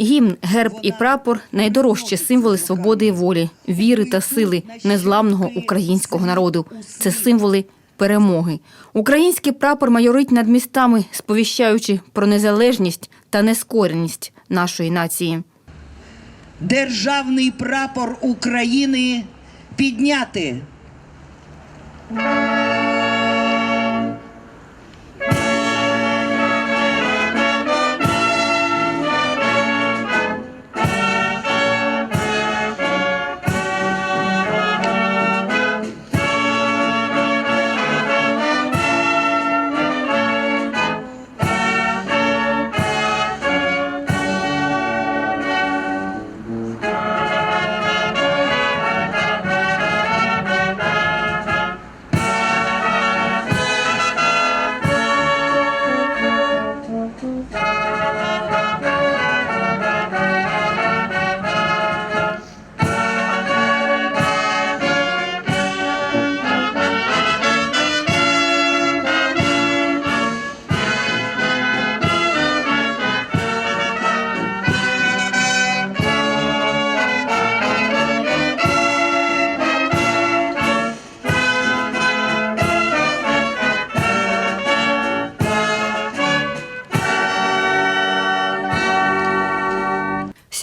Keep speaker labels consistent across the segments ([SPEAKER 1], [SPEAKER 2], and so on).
[SPEAKER 1] Гімн, герб і прапор найдорожчі символи свободи і волі, віри та сили незламного українського народу. Це символи перемоги. Український прапор майорить над містами, сповіщаючи про незалежність та нескореність нашої нації.
[SPEAKER 2] Державний прапор України підняти.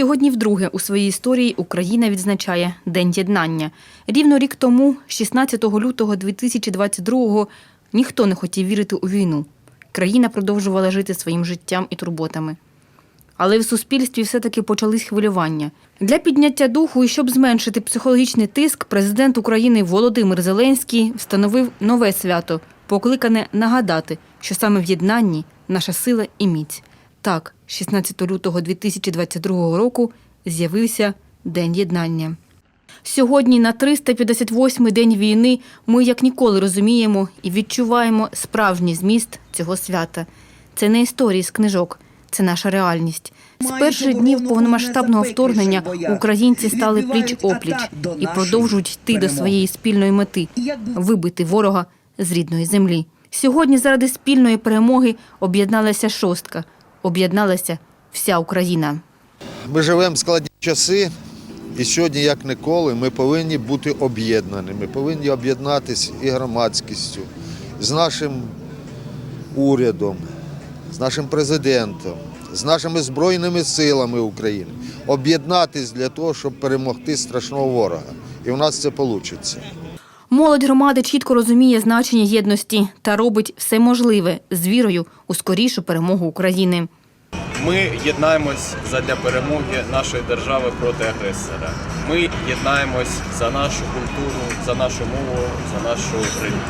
[SPEAKER 1] Сьогодні вдруге у своїй історії Україна відзначає День єднання. Рівно рік тому, 16 лютого 2022-го, ніхто не хотів вірити у війну. Країна продовжувала жити своїм життям і турботами. Але в суспільстві все-таки почались хвилювання. Для підняття духу і щоб зменшити психологічний тиск, президент України Володимир Зеленський встановив нове свято, покликане нагадати, що саме в єднанні наша сила і міць. Так, 16 лютого 2022 року з'явився День єднання. Сьогодні, на 358-й день війни, ми як ніколи розуміємо і відчуваємо справжній зміст цього свята. Це не історії з книжок, це наша реальність. З перших днів повномасштабного вторгнення українці стали пліч опліч і продовжують йти до своєї спільної мети вибити ворога з рідної землі. Сьогодні заради спільної перемоги об'єдналася шостка, об'єдналася вся Україна.
[SPEAKER 3] Ми живемо в складні часи, і сьогодні, як ніколи, ми повинні бути об'єднані. Ми повинні об'єднатися і громадськістю, з нашим урядом, з нашим президентом, з нашими Збройними силами України. Об'єднатись для того, щоб перемогти страшного ворога. І у нас це вийде.
[SPEAKER 1] Молодь громади чітко розуміє значення єдності та робить все можливе з вірою у скорішу перемогу України.
[SPEAKER 4] Ми єднаємось задля перемоги нашої держави проти агресора. Ми єднаємось за нашу культуру, за нашу мову, за нашу релігію.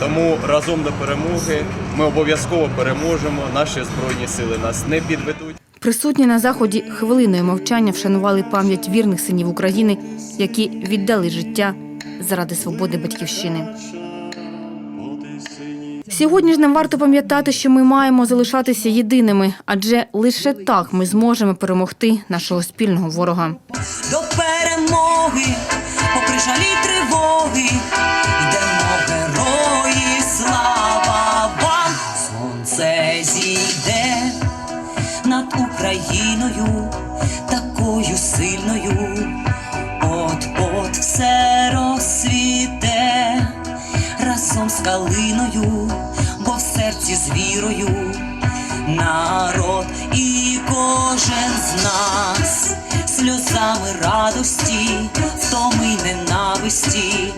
[SPEAKER 4] Тому разом до перемоги ми обов'язково переможемо. Наші збройні сили нас не підведуть.
[SPEAKER 1] Присутні на заході хвилиною мовчання вшанували пам'ять вірних синів України, які віддали життя заради свободи батьківщини. Сьогодні ж нам варто пам'ятати, що ми маємо залишатися єдиними, адже лише так ми зможемо перемогти нашого спільного ворога.
[SPEAKER 5] до перемоги, попри жалі тривоги, йдемо герої, слава вам, сонце зійде над Україною, такою сильною, от от все розсвіте разом з калиною, вірою народ і кожен з нас сльозами радості, втоми ненависті,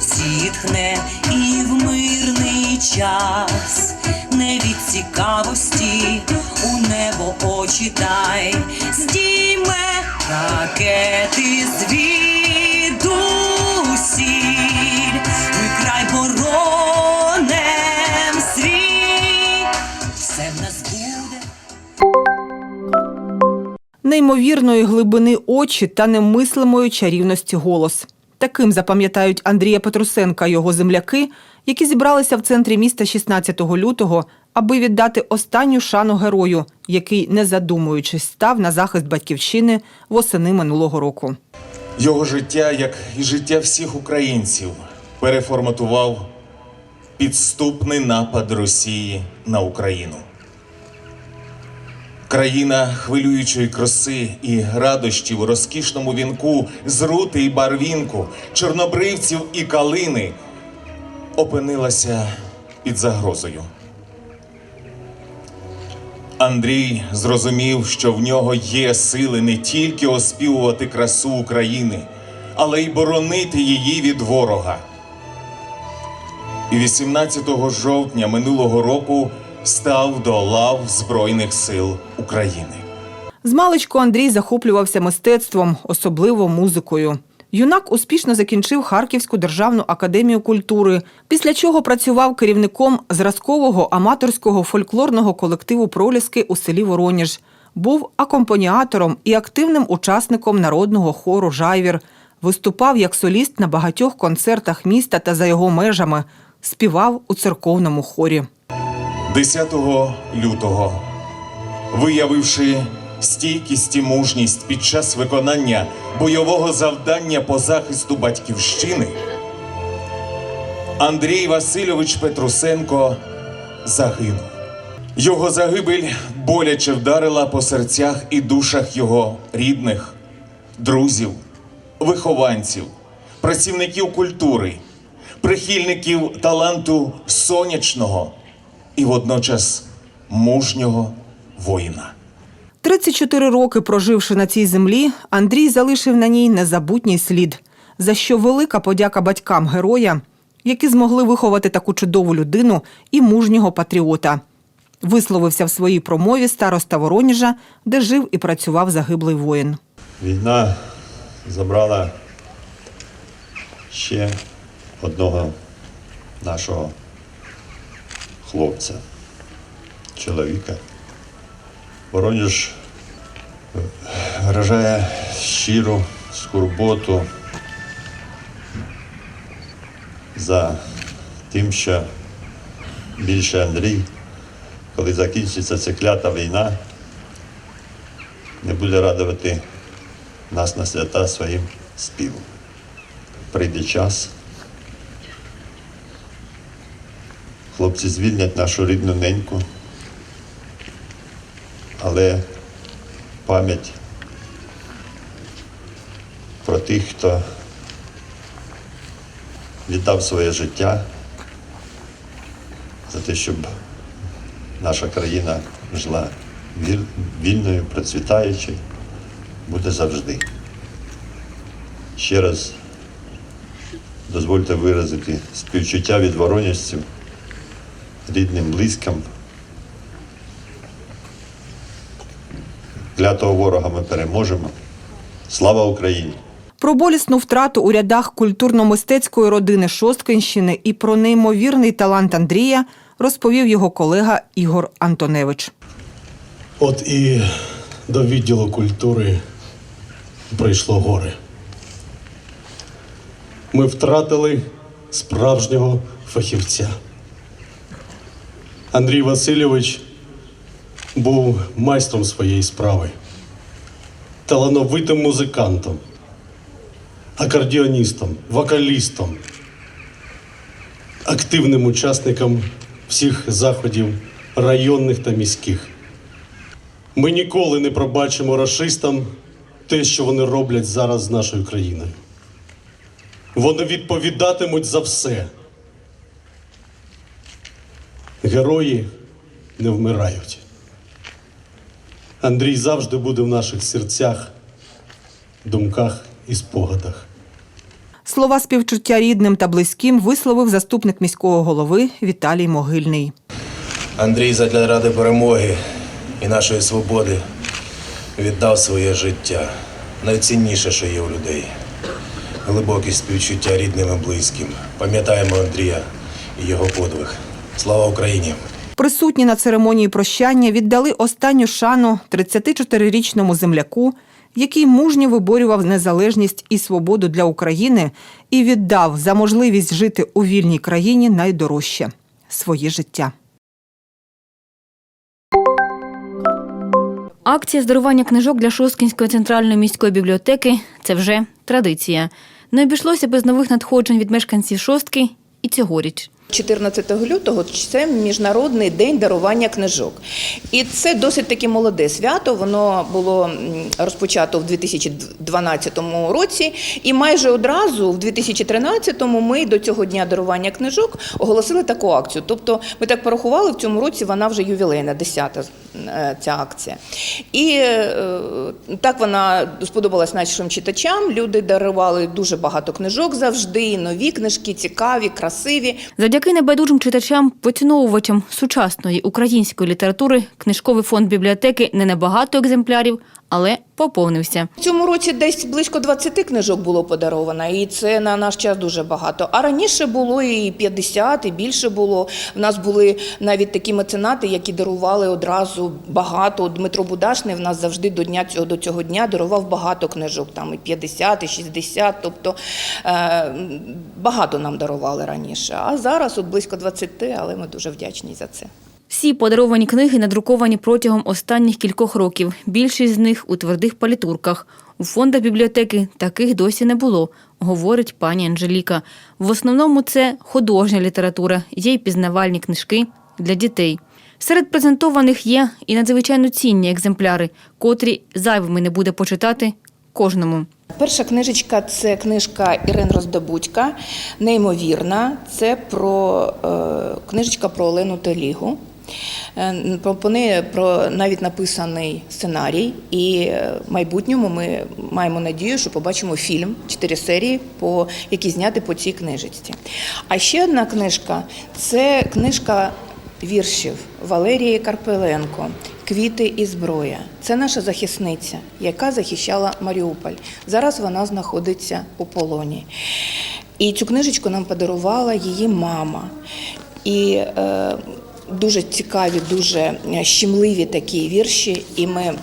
[SPEAKER 5] зітхне і в мирний час, не від цікавості у небо очі дай, здійме ракети звідусіль,
[SPEAKER 6] неймовірної глибини очі та немислимої чарівності голос. Таким запам'ятають Андрія Петрусенка його земляки, які зібралися в центрі міста 16 лютого, аби віддати останню шану герою, який, не задумуючись, став на захист батьківщини восени минулого року.
[SPEAKER 7] Його життя, як і життя всіх українців, переформатував підступний напад Росії на Україну. Країна хвилюючої краси і радощів у розкішному вінку з рути і барвінку, чорнобривців і калини опинилася під загрозою. Андрій зрозумів, що в нього є сили не тільки оспівувати красу України, але й боронити її від ворога. І 18 жовтня минулого року став до лав Збройних сил України.
[SPEAKER 6] Змалечку Андрій захоплювався мистецтвом, особливо музикою. Юнак успішно закінчив Харківську державну академію культури, після чого працював керівником зразкового аматорського фольклорного колективу Проліски у селі Вороніж. Був акомпаніатором і активним учасником народного хору Жайвір. Виступав як соліст на багатьох концертах міста та за його межами. Співав у церковному хорі.
[SPEAKER 7] 10 лютого, виявивши стійкість і мужність під час виконання бойового завдання по захисту батьківщини, Андрій Васильович Петрусенко загинув. Його загибель боляче вдарила по серцях і душах його рідних, друзів, вихованців, працівників культури, прихильників таланту сонячного і водночас мужнього воїна.
[SPEAKER 6] 34 роки проживши на цій землі, Андрій залишив на ній незабутній слід, за що велика подяка батькам героя, які змогли виховати таку чудову людину і мужнього патріота. Висловився в своїй промові староста Вороніжа, де жив і працював загиблий воїн.
[SPEAKER 8] Війна забрала ще одного нашого хлопця, чоловіка. Воронеж е, вражає щиру скорботу за тим, що більше Андрій, коли закінчиться ця клята війна, не буде радувати нас на свята своїм співом. Прийде час. Хлопці звільнять нашу рідну неньку, але пам'ять про тих, хто віддав своє життя за те, щоб наша країна жила вільною, процвітаючою, буде завжди. Ще раз дозвольте виразити співчуття від воронежців, рідним, близьким. Клятого ворога ми переможемо. Слава Україні!
[SPEAKER 6] Про болісну втрату у рядах культурно-мистецької родини Шосткинщини і про неймовірний талант Андрія розповів його колега Ігор Антоневич.
[SPEAKER 9] От і до відділу культури прийшло горе. Ми втратили справжнього фахівця. Андрій Васильович був майстром своєї справи, талановитим музикантом, акордіоністом, вокалістом, активним учасником всіх заходів районних та міських. Ми ніколи не пробачимо расистам те, що вони роблять зараз з нашою країною. Вони відповідатимуть за все. Герої не вмирають. Андрій завжди буде в наших серцях, думках і спогадах.
[SPEAKER 6] Слова співчуття рідним та близьким висловив заступник міського голови Віталій Могильний.
[SPEAKER 10] Андрій задля ради перемоги і нашої свободи віддав своє життя. Найцінніше, що є у людей. Глибоке співчуття рідним і близьким. Пам'ятаємо Андрія і його подвиг. Слава Україні!
[SPEAKER 6] Присутні на церемонії прощання віддали останню шану 34-річному земляку, який мужньо виборював незалежність і свободу для України і віддав за можливість жити у вільній країні найдорожче своє життя.
[SPEAKER 1] Акція з дарування книжок для Шосткінської центральної міської бібліотеки це вже традиція. Не обійшлося без нових надходжень від мешканців шостки і цьогоріч.
[SPEAKER 11] 14 лютого це міжнародний день дарування книжок, і це досить таки молоде свято. Воно було розпочато в 2012 році, і майже одразу, в 2013 ми до цього дня дарування книжок оголосили таку акцію. Тобто, ми так порахували в цьому році. Вона вже ювілейна, 10-та е, ця акція. І е, так вона сподобалась нашим читачам. Люди дарували дуже багато книжок завжди, нові книжки, цікаві, красиві.
[SPEAKER 1] Завдяки небайдужим читачам, поціновувачам сучасної української літератури, книжковий фонд бібліотеки не набагато екземплярів, але поповнився.
[SPEAKER 11] В цьому році десь близько 20 книжок було подаровано, і це на наш час дуже багато. А раніше було і 50, і більше було. У нас були навіть такі меценати, які дарували одразу багато. Дмитро Будашний в нас завжди до дня цього до цього дня дарував багато книжок, там і 50, і 60, тобто е, багато нам дарували раніше. А зараз от близько 20, але ми дуже вдячні за це.
[SPEAKER 1] Всі подаровані книги надруковані протягом останніх кількох років. Більшість з них у твердих палітурках. У фондах бібліотеки таких досі не було, говорить пані Анжеліка. В основному це художня література, є й пізнавальні книжки для дітей. Серед презентованих є і надзвичайно цінні екземпляри, котрі зайвими не буде почитати кожному.
[SPEAKER 11] Перша книжечка це книжка Ірин Роздобудька, неймовірна. Це про е, книжечка про Олену Телігу. Е, Про, по неї про навіть написаний сценарій, і е, в майбутньому ми маємо надію, що побачимо фільм, чотири серії, по, які зняти по цій книжечці. А ще одна книжка це книжка віршів Валерії Карпеленко Квіти і зброя. Це наша захисниця, яка захищала Маріуполь. Зараз вона знаходиться у полоні. І цю книжечку нам подарувала її мама. І е, дуже цікаві, дуже щемливі такі вірші. І ми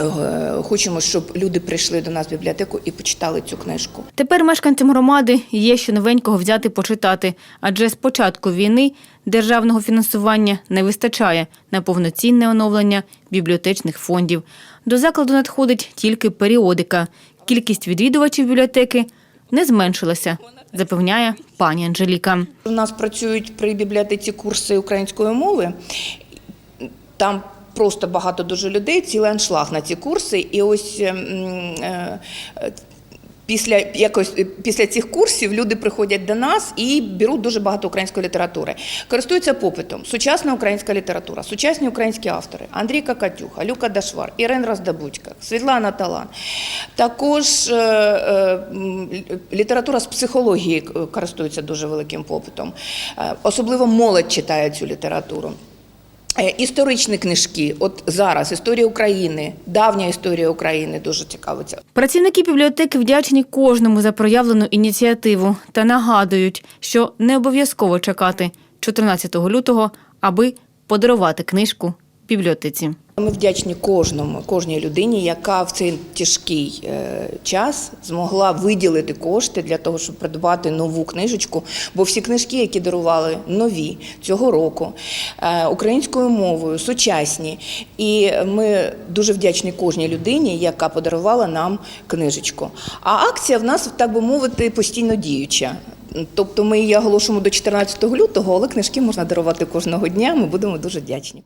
[SPEAKER 11] е, хочемо, щоб люди прийшли до нас в бібліотеку і почитали цю книжку.
[SPEAKER 1] Тепер мешканцям громади є що новенького взяти почитати, адже з початку війни державного фінансування не вистачає на повноцінне оновлення бібліотечних фондів. До закладу надходить тільки періодика. Кількість відвідувачів бібліотеки не зменшилася, запевняє пані Анжеліка.
[SPEAKER 11] У нас працюють при бібліотеці курси української мови. Там просто багато дуже людей, цілий аншлаг на ці курси. І ось ем, е, після, якось, е, після цих курсів люди приходять до нас і беруть дуже багато української літератури. Користуються попитом. Сучасна українська література, сучасні українські автори. Андрій Какатюха, Люка Дашвар, Ірен Роздобудька, Світлана Талан. Також е, е, література з психології е, користується дуже великим попитом. Е, Особливо молодь читає цю літературу. Е, Історичні книжки, от зараз історія України, давня історія України дуже цікавиться.
[SPEAKER 1] Працівники бібліотеки вдячні кожному за проявлену ініціативу та нагадують, що не обов'язково чекати 14 лютого, аби подарувати книжку бібліотеці.
[SPEAKER 11] Ми вдячні кожному, кожній людині, яка в цей тяжкий е, час змогла виділити кошти для того, щоб придбати нову книжечку. Бо всі книжки, які дарували нові цього року, е, українською мовою, сучасні. І ми дуже вдячні кожній людині, яка подарувала нам книжечку. А акція в нас, так би мовити, постійно діюча. Тобто ми її оголошуємо до 14 лютого, але книжки можна дарувати кожного дня. Ми будемо дуже вдячні.